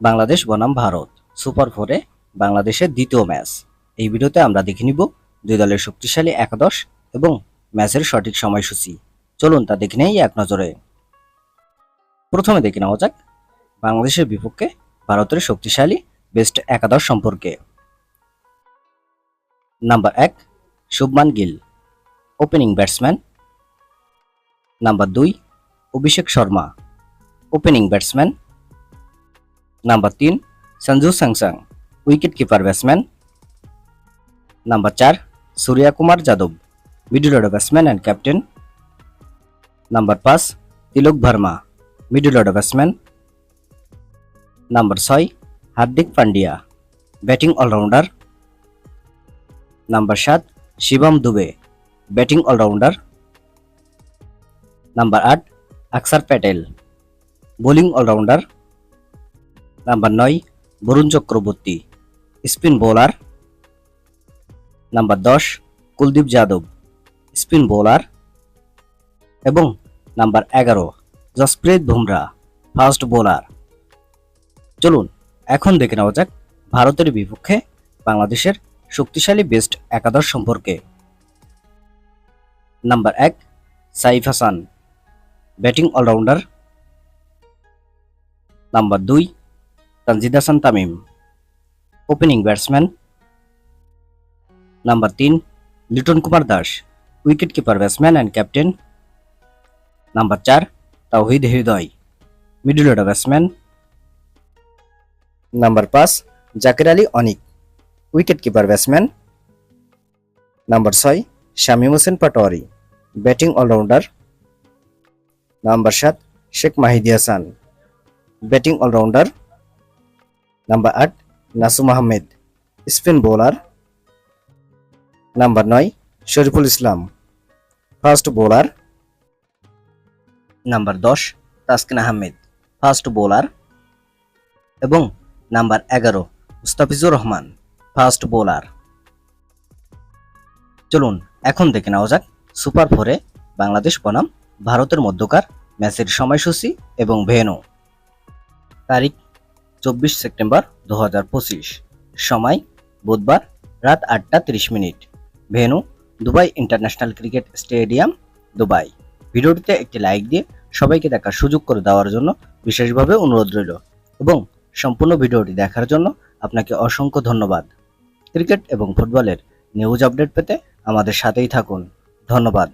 বাংলাদেশ বনাম ভারত। সুপার ফোরে বাংলাদেশের দ্বিতীয় ম্যাচ। এই ভিডিওতে আমরা দেখে নিব দুই দলের শক্তিশালী একাদশ এবং ম্যাচের সঠিক সময়সূচি। চলুন তা দেখে নেই এক নজরে। প্রথমে দেখে নেওয়া যাক বাংলাদেশের বিপক্ষে ভারতের শক্তিশালী বেস্ট একাদশ সম্পর্কে। নাম্বার এক, Shubman Gill, opening batsman. Number দুই, Abhishek Sharma, opening batsman. Number তিন Sanju Samson wicketkeeper batsman number চার Surya Kumar Yadav middle order batsman and captain number পাঁচ Tilak Varma middle order batsman number ছয় Hardik Pandya batting allrounder number সাত Shivam Dube batting allrounder number আট Axar Patel bowling allrounder number নয় Varun Chakravarthy spin bowler number দশ Kuldeep Yadav spin bowler এবং number এগারো Jasprit Bumrah fast bowler চলুন, এখন দেখে নেওয়া যাক ভারতের বিপক্ষে বাংলাদেশের শক্তিশালী বেস্ট একাদশ সম্পর্কে। নাম্বার এক Saif Hasan batting allrounder number দুই Tanzid Hasan Tamim opening batsman number তিন Litton Kumar Das wicketkeeper batsman and captain number চার Towhid Hridoy middle order batsman number পাঁচ Jaker Ali Anik wicketkeeper batsman number ছয় Shamim Hossain Patwari batting allrounder number সাত Sheikh Mahedi Hasan batting allrounder number আট Nasum Ahmed spin bowler number নয় Shoriful Islam fast bowler number দশ Taskin Ahmed first bowler এবং number এগারো Mustafizur Rahman first bowler চলুন, এখন দেখে নেওয়া যাক সুপার ফোরে বাংলাদেশ বনাম ভারতের মধ্যকার ম্যাচের সময়সূচি এবং ভেন্যু। তারিখ চব্বিশ সেপ্টেম্বর দু হাজার পঁচিশ। সময়, বুধবার, রাত আটটা তিরিশ minute. Venue Dubai international cricket stadium, Dubai. ভিডিওটিতে একটি লাইক দিয়ে সবাইকে দেখার সুযোগ করে দেওয়ার জন্য বিশেষভাবে অনুরোধ রইল এবং সম্পূর্ণ ভিডিওটি দেখার জন্য আপনাকে অসংখ্য ধন্যবাদ। ক্রিকেট এবং ফুটবলের নিউজ আপডেট পেতে আমাদের সাথেই থাকুন। ধন্যবাদ।